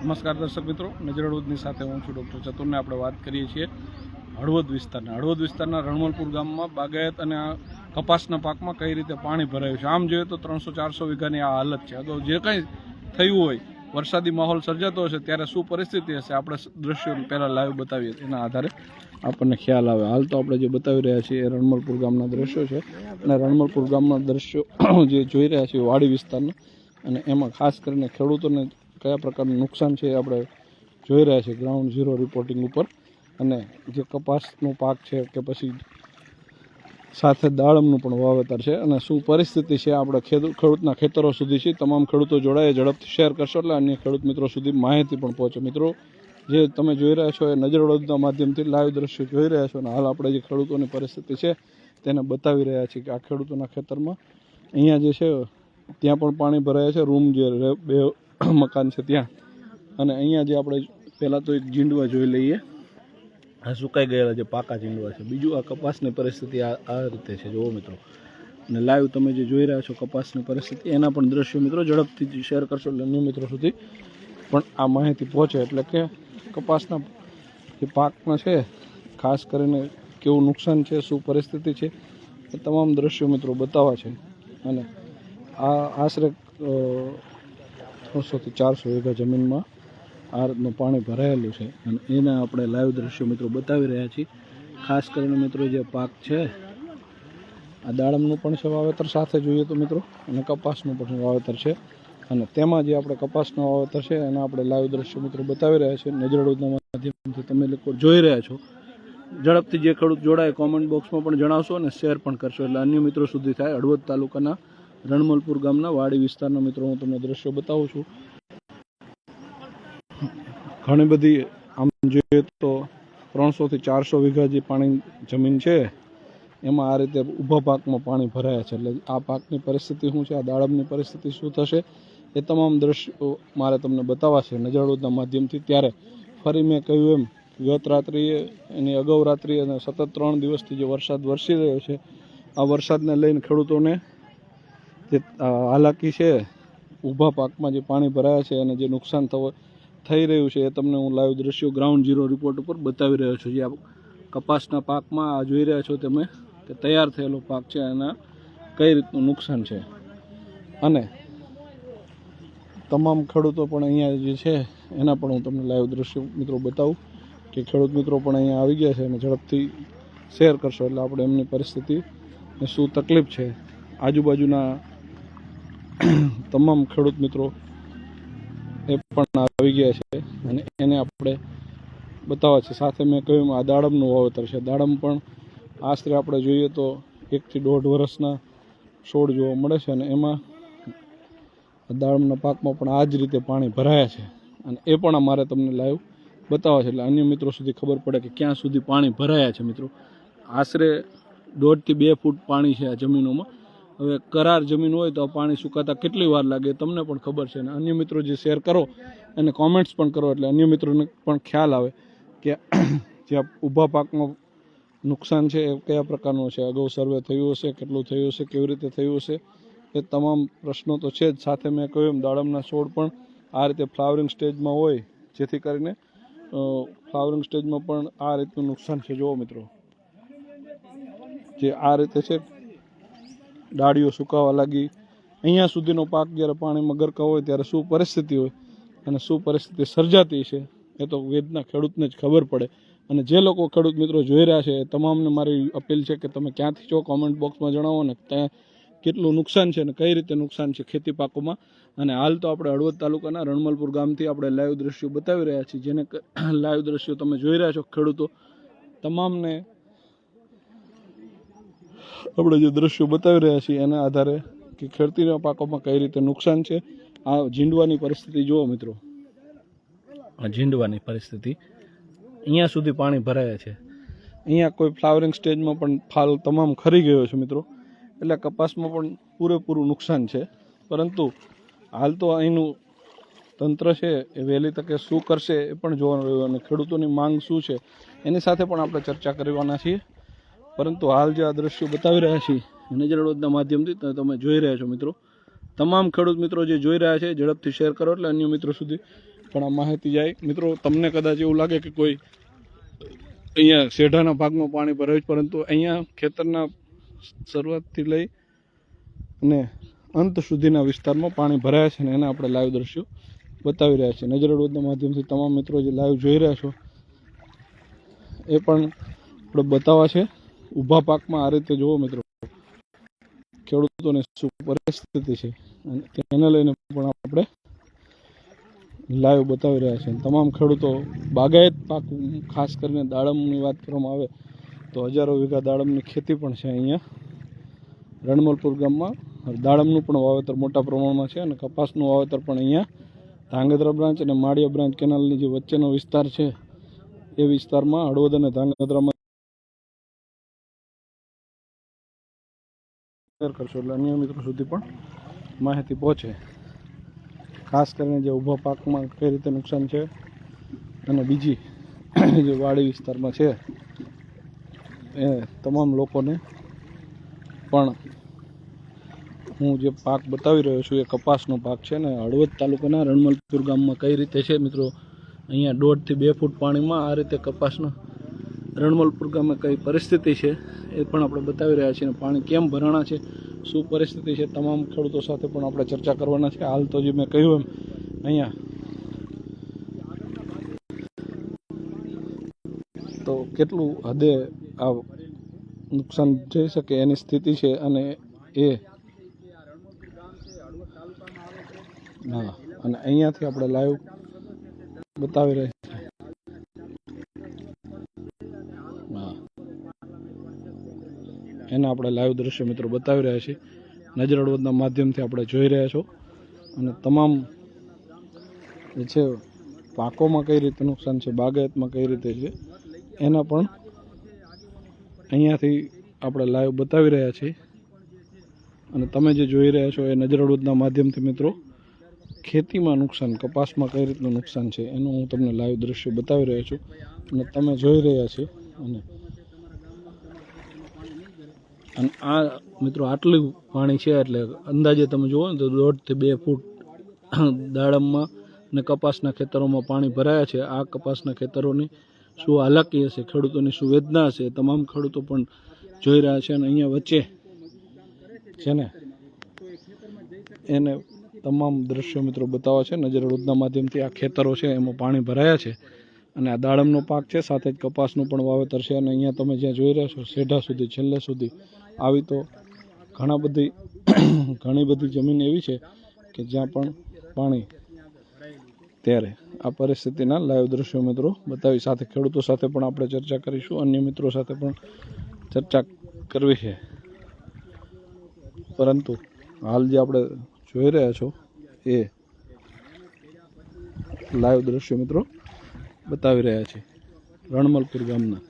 નમસ્કાર દર્શક મિત્રો નજર હળવદની સાથે હું છું ડૉક્ટર ચતુરને આપણે વાત કરીએ છીએ હળવદ વિસ્તારના. હળવદ વિસ્તારના રણમલપુર ગામમાં બાગાયત અને કપાસના પાકમાં કઈ રીતે પાણી ભરાયું છે? આમ જોઈએ તો ત્રણસો ચારસો વીઘાની આ હાલત છે. અગાઉ જે કંઈ થયું હોય, વરસાદી માહોલ સર્જાતો હશે, ત્યારે શું પરિસ્થિતિ હશે? આપણે દ્રશ્યો પહેલાં લાઈવ બતાવીએ, એના આધારે આપણને ખ્યાલ આવે. હાલ તો આપણે જે બતાવી રહ્યા છીએ એ રણમલપુર ગામના દ્રશ્યો છે. અને રણમલપુર ગામના દ્રશ્યો જે જોઈ રહ્યા છીએ વાડી વિસ્તારના, અને એમાં ખાસ કરીને ખેડૂતોને કયા પ્રકારનું નુકસાન છે આપણે જોઈ રહ્યા છીએ ગ્રાઉન્ડ ઝીરો રિપોર્ટિંગ ઉપર. અને જે કપાસનો પાક છે કે પછી સાથે દાડમનું પણ વાવેતર છે અને શું પરિસ્થિતિ છે આપણે ખેડૂત ખેડૂતના ખેતરો સુધી છે, તમામ ખેડૂતો જોડાય, ઝડપથી શેર કરશો એટલે અન્ય ખેડૂત મિત્રો સુધી માહિતી પણ પહોંચે. મિત્રો, જે તમે જોઈ રહ્યા છો એ નજર વડોદના માધ્યમથી લાઈવ દ્રશ્યો જોઈ રહ્યા છો અને હાલ આપણે જે ખેડૂતોની પરિસ્થિતિ છે તેને બતાવી રહ્યા છીએ કે આ ખેડૂતોના ખેતરમાં અહીંયા જે છે ત્યાં પણ પાણી ભરાયા છે રૂમ જે બે મકાન છે ત્યાં. અને અહીંયા જે આપણે પહેલાં તો એક જીંડવા જોઈ લઈએ. આ સુકાઈ ગયેલા જે પાકા જીંડવા છે. બીજું આ કપાસની પરિસ્થિતિ આ રીતે છે. જુઓ મિત્રો. અને લાઈવ તમે જે જોઈ રહ્યા છો કપાસની પરિસ્થિતિ, એના પણ દ્રશ્યો મિત્રો ઝડપથી શેર કરશો એટલે અન્ય મિત્રો સુધી પણ આ માહિતી પહોંચે. એટલે કે કપાસના જે પાકમાં છે, ખાસ કરીને કેવું નુકસાન છે, શું પરિસ્થિતિ છે, એ તમામ દ્રશ્યો મિત્રો બતાવવા છે. અને આ આશરે ત્રણસોથી ચારસો વીઘા જમીનમાં આ રીતનું પાણી ભરાયેલું છે. અને એના આપણે લાઈવ દ્રશ્યો મિત્રો બતાવી રહ્યા છીએ. ખાસ કરીને મિત્રો જે પાક છે, આ દાડમનું પણ છે વાવેતર. સાથે જોઈએ તો મિત્રો, અને કપાસનું પણ વાવેતર છે. અને તેમાં જે આપણે કપાસનું વાવેતર છે, એના આપણે લાઈવ દ્રશ્યો મિત્રો બતાવી રહ્યા છીએ. નજરડોદના માધ્યમથી તમે લોકો જોઈ રહ્યા છો. ઝડપથી જે ખેડૂત જોડાય કોમેન્ટ બોક્સમાં પણ જણાવશો અને શેર પણ કરશો. એટલે અન્ય મિત્રો સુધી થાય, હળવદ તાલુકાના રણમલપુર ગામના વાડી વિસ્તારના મિત્રો, હું તમને દ્રશ્યો બતાવું છું. ઘણી બધી આમ જોઈએ તો ત્રણસોથી ચારસો વીઘા જે પાણી જમીન છે, એમાં આ રીતે ઊભા પાકમાં પાણી ભરાયા છે. એટલે આ પાકની પરિસ્થિતિ શું છે, આ દાડમની પરિસ્થિતિ શું થશે, એ તમામ દ્રશ્યો મારે તમને બતાવવા છે નજરડોદના માધ્યમથી. ત્યારે ફરી મેં કહ્યું એમ, ગત રાત્રિએ એની અગાઉ રાત્રિએ અને સતત ત્રણ દિવસથી જે વરસાદ વરસી રહ્યો છે, આ વરસાદને લઈને ખેડૂતોને જે હાલાકી છે, ઊભા પાકમાં જે પાણી ભરાયા છે અને જે નુકસાન થવા, થઈ રહ્યું છે એ તમને હું લાઈવ દ્રશ્યો ગ્રાઉન્ડ ઝીરો રિપોર્ટ ઉપર બતાવી રહ્યો છું. જે કપાસના પાકમાં આ જોઈ રહ્યા છો તમે કે તૈયાર થયેલો પાક છે એના કઈ રીતનું નુકસાન છે. અને તમામ ખેડૂતો પણ અહીંયા જે છે એના પણ હું તમને લાઈવ દ્રશ્યો મિત્રો બતાવું કે ખેડૂત મિત્રો પણ અહીંયા આવી ગયા છે અને ઝડપથી શેર કરશો એટલે આપણે એમની પરિસ્થિતિ શું તકલીફ છે. આજુબાજુના તમામ ખેડૂત મિત્રો એ પણ આવી ગયા છે અને એને આપણે બતાવવા છે. સાથે મેં કહ્યું આ દાડમનું વાવેતર છે. દાડમ પણ આશરે આપણે જોઈએ તો એકથી દોઢ વર્ષના છોડ જોવા મળે છે અને એમાં દાડમના પાકમાં પણ આ જ રીતે પાણી ભરાયા છે અને એ પણ અમારે તમને લાઈવ બતાવવા છે. એટલે અન્ય મિત્રો સુધી ખબર પડે કે ક્યાં સુધી પાણી ભરાયા છે મિત્રો. આશરે દોઢથી બે ફૂટ પાણી છે આ જમીનોમાં. હવે કરાર જમીન હોય તો પાણી સુકાતા કેટલી વાર લાગે તમને પણ ખબર છે. અને અન્ય મિત્રો જે શેર કરો અને કોમેન્ટ્સ પણ કરો એટલે અન્ય મિત્રોને પણ ખ્યાલ આવે કે જે ઊભા પાકમાં નુકસાન છે એ કયા પ્રકારનું છે, અગાઉ સર્વે થયું હશે, કેટલું થયું હશે, કેવી રીતે થયું હશે, એ તમામ પ્રશ્નો તો છે જ. સાથે મેં કહ્યું એમ, દાડમના છોડ પણ આ રીતે ફ્લાવરિંગ સ્ટેજમાં હોય, જેથી કરીને ફ્લાવરિંગ સ્ટેજમાં પણ આ રીતનું નુકસાન છે. જુઓ મિત્રો, જે આ રીતે છે ડાળીઓ સુકાવા લાગી. અહીંયા સુધીનો પાક જ્યારે પાણીમાં ગરકા હોય ત્યારે શું પરિસ્થિતિ હોય અને શું પરિસ્થિતિ સર્જાતી છે એ તો વેદના ખેડૂતને જ ખબર પડે. અને જે લોકો ખેડૂત મિત્રો જોઈ રહ્યા છે એ તમામને મારી અપીલ છે કે તમે ક્યાંથી છો કોમેન્ટ બોક્સમાં જણાવો ને ત્યાં કેટલું નુકસાન છે અને કઈ રીતે નુકસાન છે ખેતી પાકોમાં. અને હાલ તો આપણે હળવદ તાલુકાના રણમલપુર ગામથી આપણે લાઈવ દ્રશ્યો બતાવી રહ્યા છીએ. જેને લાઈવ દ્રશ્યો તમે જોઈ રહ્યા છો ખેડૂતો. તમામને આપણે જે દ્રશ્યો બતાવી રહ્યા છીએ એના આધારે કે ખેડતીના પાકોમાં કઈ રીતે નુકસાન છે આ ઝીંડવાની પરિસ્થિતિ જુઓ મિત્રો. આ ઝીંડવાની પરિસ્થિતિ. અહીંયા સુધી પાણી ભરાયા છે. અહીંયા કોઈ ફ્લાવરિંગ સ્ટેજમાં પણ ફાલ તમામ ખરી ગયો છે મિત્રો. એટલે કપાસમાં પણ પૂરેપૂરું નુકસાન છે. પરંતુ હાલ તો અહીંનું તંત્ર છે એ વહેલી તકે શું કરશે એ પણ જોવાનું રહ્યું. અને ખેડૂતોની માંગ શું છે એની સાથે પણ આપણે ચર્ચા કરવાના છીએ. પરંતુ હાલ જે આ દ્રશ્યો બતાવી રહ્યા છીએ, નજર હળવદના માધ્યમથી તમે જોઈ રહ્યા છો મિત્રો. તમામ ખેડૂત મિત્રો જે જોઈ રહ્યા છે, ઝડપથી શેર કરો એટલે અન્ય મિત્રો સુધી પણ આ માહિતી જાય. મિત્રો, તમને કદાચ એવું લાગે કે કોઈ અહીંયા શેઢાના ભાગમાં પાણી ભરાયું પરંતુ અહીંયા ખેતરના શરૂઆતથી લઈ અને અંત સુધીના વિસ્તારમાં પાણી ભરાયા છે અને એના આપણે લાઈવ દ્રશ્યો બતાવી રહ્યા છીએ. નજર અડવદના માધ્યમથી તમામ મિત્રો જે લાઈવ જોઈ રહ્યા છો, એ પણ આપણે બતાવવા છે. ઊભા પાકમાં આ રીતે જુઓ મિત્રો. ખેડૂતોને શું પરિસ્થિતિ છે. અને તેને લઈને પણ આપણે લાઈવ બતાવી રહ્યા છીએ. તમામ ખેડૂતો બાગાયત પાક, ખાસ કરીને દાડમની વાત કરવામાં આવે તો હજારો વીઘા દાડમની ખેતી પણ છે અહીંયા. રણમલપુર ગામમાં દાડમનું પણ વાવેતર મોટા પ્રમાણમાં છે અને કપાસનું વાવેતર પણ અહીંયા. ધાંગધ્રા બ્રાન્ચ અને માળિયા બ્રાન્ચ કેનાલની જે વચ્ચેનો વિસ્તાર છે, એ વિસ્તારમાં હળવદ અને ધાંગધ્રામાં શેર કરશો એટલે અન્ય મિત્રો સુધી પણ માહિતી પહોંચે. ખાસ કરીને જે ઊભા પાકમાં કઈ રીતે નુકસાન છે અને બીજી જે વાડી વિસ્તારમાં છે, એ તમામ લોકોને પણ હું જે પાક બતાવી રહ્યો છું એ કપાસનો પાક છે ને હળવદ તાલુકાના રણમલપુર ગામમાં કઈ રીતે છે મિત્રો? અહીંયા દોઢથી બે ફૂટ પાણીમાં આ રીતે કપાસના રણમલપુર ગામે કઈ પરિસ્થિતિ છે એ પણ આપણે બતાવી રહ્યા છીએ. પાણી કેમ ભરાણા છે, શું પરિસ્થિતિ છે, તમામ ખેડૂતો સાથે પણ આપણે ચર્ચા કરવાના છે. હાલ તો જે મેં કહ્યું એમ, અહીંયા. તો કેટલું હદે આ નુકસાન થઈ શકે એની સ્થિતિ છે અને એ હા, અને અહીંયાથી આપણે લાઈવ બતાવી રહ્યા એને આપણે લાઈવ દ્રશ્ય મિત્રો બતાવી રહ્યા છીએ. નજર અડવદના માધ્યમથી આપણે જોઈ રહ્યા છો. અને તમામ જે છે, પાકોમાં કઈ રીતે નુકસાન છે, બાગાયતમાં કઈ રીતે છે, એના પણ અહીંયાથી આપણે લાઈવ બતાવી રહ્યા છીએ. અને તમે જે જોઈ રહ્યા છો એ નજર હળવદના માધ્યમથી મિત્રો ખેતીમાં નુકસાન, કપાસમાં કઈ રીતનું નુકસાન છે, એનું હું તમને લાઈવ દ્રશ્ય બતાવી રહ્યો છું. અને તમે જોઈ રહ્યા છો અને અને આ મિત્રો આટલું પાણી છે એટલે અંદાજે તમે જુઓ ને તો દોઢથી બે ફૂટ દાડમમાં અને કપાસના ખેતરોમાં પાણી ભરાયા છે. આ કપાસના ખેતરોની શું હાલાકી હશે? ખેડૂતોની શું વેદના હશે? તમામ ખેડૂતો પણ જોઈ રહ્યા છે અને અહીંયા વચ્ચે છે ને એને તમામ દ્રશ્યો મિત્રો બતાવવા છે. નજર રોજના માધ્યમથી આ ખેતરો છે, એમાં પાણી ભરાયા છે અને આ દાડમનો પાક છે. સાથે જ કપાસનું પણ વાવેતર છે અને અહીંયા તમે જ્યાં જોઈ રહ્યા છો સેઢા સુધી, છેલ્લે સુધી આવી તો ઘણા બધી, ઘણી બધી જમીન એવી છે કે જ્યાં પણ પાણી ત્યારે આ પરિસ્થિતિના લાઈવ દ્રશ્યો મિત્રો બતાવી. સાથે ખેડૂતો સાથે પણ આપણે ચર્ચા કરીશું. અન્ય મિત્રો સાથે પણ ચર્ચા કરવી છે. પરંતુ હાલ જે આપણે જોઈ રહ્યા છો એ લાઈવ દ્રશ્યો મિત્રો બતાવી રહ્યા છે. રણમલપુર ગામના